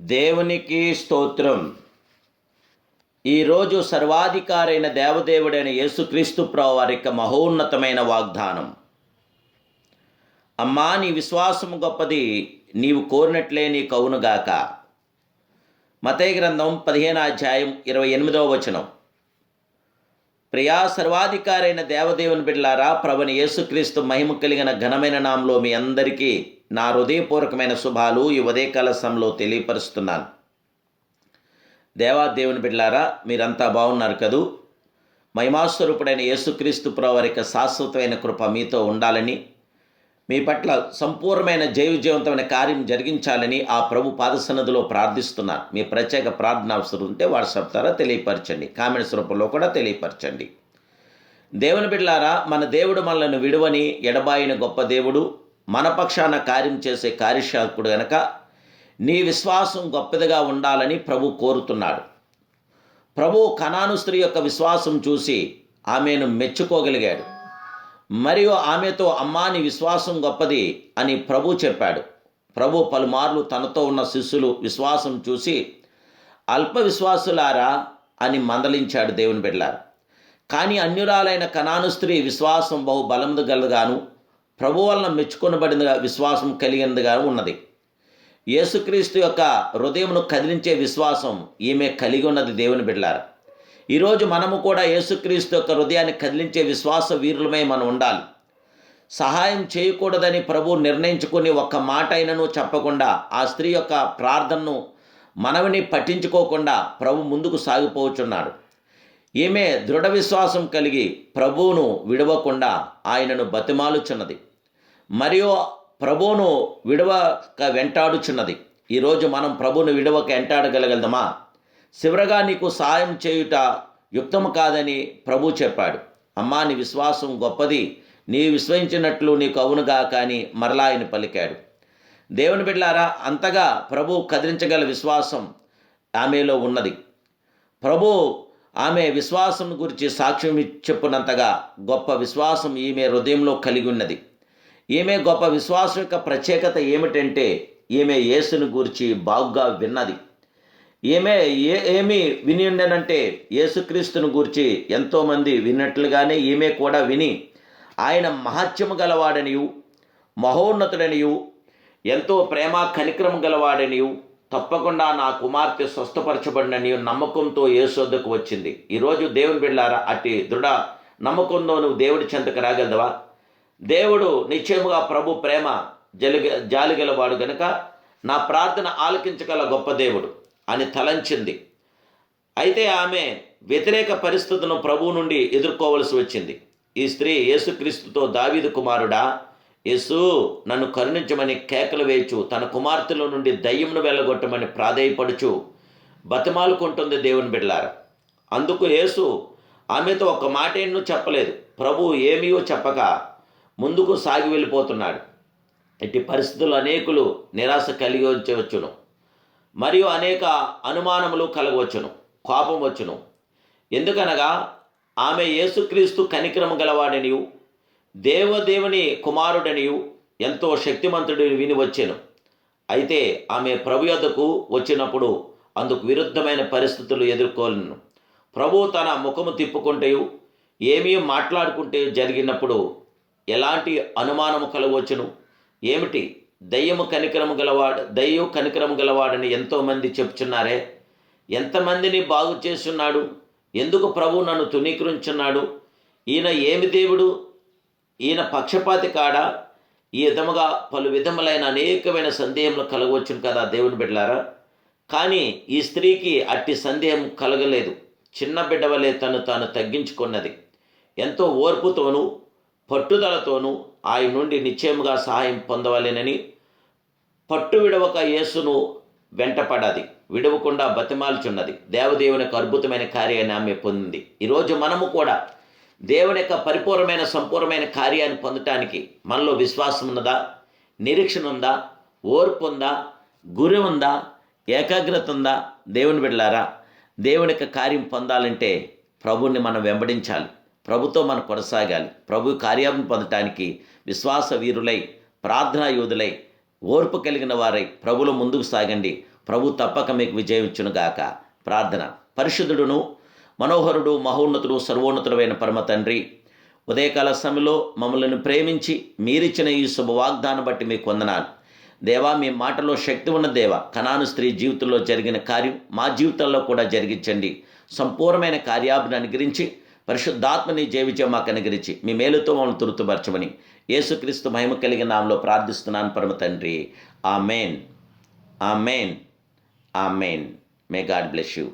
దేవునికి స్తోత్రం. ఈరోజు సర్వాధికారైన దేవదేవుడైన యేసుక్రీస్తు ప్రభు వారి యొక్క మహోన్నతమైన వాగ్దానం. అమ్మా నీ విశ్వాసం గొప్పది నీవు కోరినట్లే నీ కవునుగాక మతయ గ్రంథం పదిహేను అధ్యాయం ఇరవై ఎనిమిదవ వచనం. ప్రియా సర్వాధికారైన దేవదేవుని బిడ్లారా ప్రభుని యేసుక్రీస్తు మహిమ కలిగిన ఘనమైన నామంలో మీ అందరికీ నా హృదయపూర్వకమైన శుభాలు ఈ ఉదయకాల సమయంలో తెలియపరుస్తున్నాను. దేవాదేవుని బిడ్లారా మీరంతా బాగున్నారు కదూ? మహిమాస్వరూపుడైన యేసుక్రీస్తు ప్రభు వారి శాశ్వతమైన కృప మీతో ఉండాలని మీ పట్ల సంపూర్ణమైన జైవ జీవంతమైన కార్యం జరిగించాలని ఆ ప్రభు పాదసన్నదిలో ప్రార్థిస్తున్నాను మీ ప్రత్యేక ప్రార్థన అవసరం ఉంటే వాట్సాప్ ద్వారా తెలియపరచండి. కామెంట్స్ రూపంలో కూడా తెలియపరచండి. దేవుని బిడ్లారా మన దేవుడు మనల్ని విడువని ఎడబాయిన గొప్ప దేవుడు మన పక్షాన కార్యం చేసే కార్యశాకుడు గనక నీ విశ్వాసం గొప్పదిగా ఉండాలని ప్రభు కోరుతున్నాడు. ప్రభు కణాను స్త్రీ యొక్క విశ్వాసం చూసి ఆమెను మెచ్చుకోగలిగాడు. మరియు ఆమెతో అమ్మా నీ విశ్వాసం గొప్పది అని ప్రభు చెప్పాడు. ప్రభు పలుమార్లు తనతో ఉన్న శిష్యులు విశ్వాసం చూసి అల్ప విశ్వాసులారా అని మందలించాడు దేవుని బిడ్డలారు. కానీ అన్యురాలైన కనాను స్త్రీ విశ్వాసం బహు బలముదు గలగాను ప్రభు వలన మెచ్చుకొనబడినగా విశ్వాసం కలిగినదిగా ఉన్నది. యేసుక్రీస్తు యొక్క హృదయమును కదిలించే విశ్వాసం ఈమె కలిగి ఉన్నది దేవుని బిడ్డలారు. ఈరోజు మనము కూడా యేసుక్రీస్తు యొక్క హృదయాన్ని కదిలించే విశ్వాస వీరులమై మనం ఉండాలి. సహాయం చేయకూడదని ప్రభు నిర్ణయించుకుని ఒక్క మాట అయినను చెప్పకుండా ఆ స్త్రీ యొక్క ప్రార్థనను మనవిని పట్టించుకోకుండా ప్రభు ముందుకు సాగిపోవచ్చున్నాడు ఈమె దృఢ విశ్వాసం కలిగి ప్రభువును విడవకుండా ఆయనను బతిమాలుచున్నది. మరియు ప్రభువును విడవక వెంటాడుచున్నది. ఈరోజు మనం ప్రభువును విడవక వెంటాడగలగలదమా చివరగా నీకు సాయం చేయుట యుక్తము కాదని ప్రభు చెప్పాడు. అమ్మా నీ విశ్వాసం గొప్పది. నీ విశ్వసించినట్లు నీకు అవునుగా కానీ మరలా ఆయన పలికాడు. దేవుని బిడ్లారా అంతగా ప్రభు కదిలించగల విశ్వాసం ఆమెలో ఉన్నది. ప్రభు ఆమె విశ్వాసం గురించి సాక్ష్యం చెప్పునంతగా గొప్ప విశ్వాసం ఈమె హృదయంలో కలిగి ఉన్నది. ఈమె గొప్ప విశ్వాసం యొక్క ప్రత్యేకత ఏమిటంటే ఈమె యేసుని గురించి బాగుగా విన్నది. ఈమె ఏ ఏమి విని ఉండనంటే యేసుక్రీస్తుని గురించి ఎంతోమంది విన్నట్లుగానే ఈమె కూడా విని ఆయన మహత్యము గలవాడనియు మహోన్నతుడనియు ఎంతో ప్రేమ కనిక్రమ గలవాడనియు తప్పకుండా నా కుమార్తె స్వస్థపరచబడినని నమ్మకంతో యేసొద్దకు వచ్చింది. ఈరోజు దేవుని బిళ్ళారా అట్టి దృఢ నమ్మకంతో నువ్వు దేవుడి చెంతకు రాగలదవా? దేవుడు నిశ్చయముగా ప్రభు ప్రేమ జలిగ జాలిగలవాడు గనుక నా ప్రార్థన ఆలకించగల గొప్ప దేవుడు. అని తలంచింది. అయితే ఆమె వ్యతిరేక పరిస్థితులను ప్రభువు నుండి ఎదుర్కోవలసి వచ్చింది. ఈ స్త్రీ యేసుక్రీస్తుతో దావీదు కుమారుడా యేసు నన్ను కరుణించమని కేకలు వేయచు తన కుమార్తెల నుండి దయ్యమును వెళ్ళగొట్టమని ప్రాధేయపడుచు బతిమాలుకుంటుంది దేవుని బిడ్డలారా. అందుకు యేసు ఆమెతో ఒక మాట ఎన్నో చెప్పలేదు. ప్రభు ఏమీయో చెప్పక ముందుకు సాగి వెళ్ళిపోతున్నాడు. ఇట్టి పరిస్థితులు అనేకులు నిరాశ కలిగి ఉంచవచ్చును. మరియు అనేక అనుమానములు కలగవచ్చును కోపం వచ్చును. ఎందుకనగా ఆమె యేసుక్రీస్తు కనిక్రమ గలవాడనియు దేవదేవుని కుమారుడనియు ఎంతో శక్తిమంతుడిని విని వచ్చాను. అయితే ఆమె ప్రభు యొద్దకు వచ్చినప్పుడు అందుకు విరుద్ధమైన పరిస్థితులు ఎదుర్కోలేను ప్రభు తన ముఖము తిప్పుకుంటే ఏమీ మాట్లాడుకుంటే జరిగినప్పుడు ఎలాంటి అనుమానము కలగవచ్చును? ఏమిటి? దయ్యము కనికరము గలవాడు దయ్యం కనికరము గలవాడని ఎంతోమంది చెప్తున్నారే ఎంతమందిని బాగు చేస్తున్నాడు? ఎందుకు ప్రభు నన్ను తునీకరించున్నాడు ఈయన ఏమి దేవుడు? ఈయన పక్షపాతి కాడా? ఈ విధముగా పలు విధములైన అనేకమైన సందేహములు కలగవచ్చును కదా దేవుని బిడ్డలారా? కానీ ఈ స్త్రీకి అట్టి సందేహం కలగలేదు. చిన్న బిడ్డవలే తను తాను తగ్గించుకున్నది. ఎంతో ఓర్పుతోనూ పట్టుదలతోనూ ఆయన నుండి నిశ్చయముగా సహాయం పొందవలెనని పట్టు విడవక యేసును వెంటపడది. విడవకుండా బతిమాల్చున్నది. దేవదేవుని యొక్క అద్భుతమైన కార్యాన్ని ఆమె పొందింది. ఈరోజు మనము కూడా దేవుని యొక్క పరిపూర్ణమైన సంపూర్ణమైన కార్యాన్ని పొందటానికి మనలో విశ్వాసం ఉన్నదా? నిరీక్షణ ఉందా? ఓర్పు ఉందా? గురి ఉందా? ఏకాగ్రత ఉందా? దేవుని బిడ్డలారా దేవుని యొక్క కార్యం పొందాలంటే ప్రభుని మనం వెంబడించాలి. ప్రభుతో మనం కొనసాగాలి. ప్రభు కార్యం పొందటానికి విశ్వాస వీరులై ప్రార్థనా యోధులై ఓర్పు కలిగిన వారై ప్రభులు ముందుకు సాగండి. ప్రభు తప్పక మీకు విజయం ప్రార్థన. పరిశుద్ధుడును మనోహరుడు మహోన్నతుడు సర్వోన్నతుడైన పరమ తండ్రి ఉదయకాల సమయంలో మమ్మల్ని ప్రేమించి మీరిచ్చిన ఈ శుభవాగ్దానం బట్టి మీకు వందనాలు దేవా మీ మాటలో శక్తి ఉన్న దేవ కణాను స్త్రీ జీవితంలో జరిగిన కార్యం మా జీవితంలో కూడా జరిగించండి. సంపూర్ణమైన కార్యాభిని అనుగ్రహించి పరిశుద్ధాత్మని జీవించే మాకు అనుగ్రహించి మీ మేలుతో మమ్మల్ని తృప్తిపరచమని యేసుక్రీస్తు మహిమ కలిగిన నామలో ప్రార్థిస్తున్నాను పరమ తండ్రి. ఆ మెయిన్ ఆ మెయిన్ ఆ మెయిన్ మే గాడ్ బ్లెస్ యూ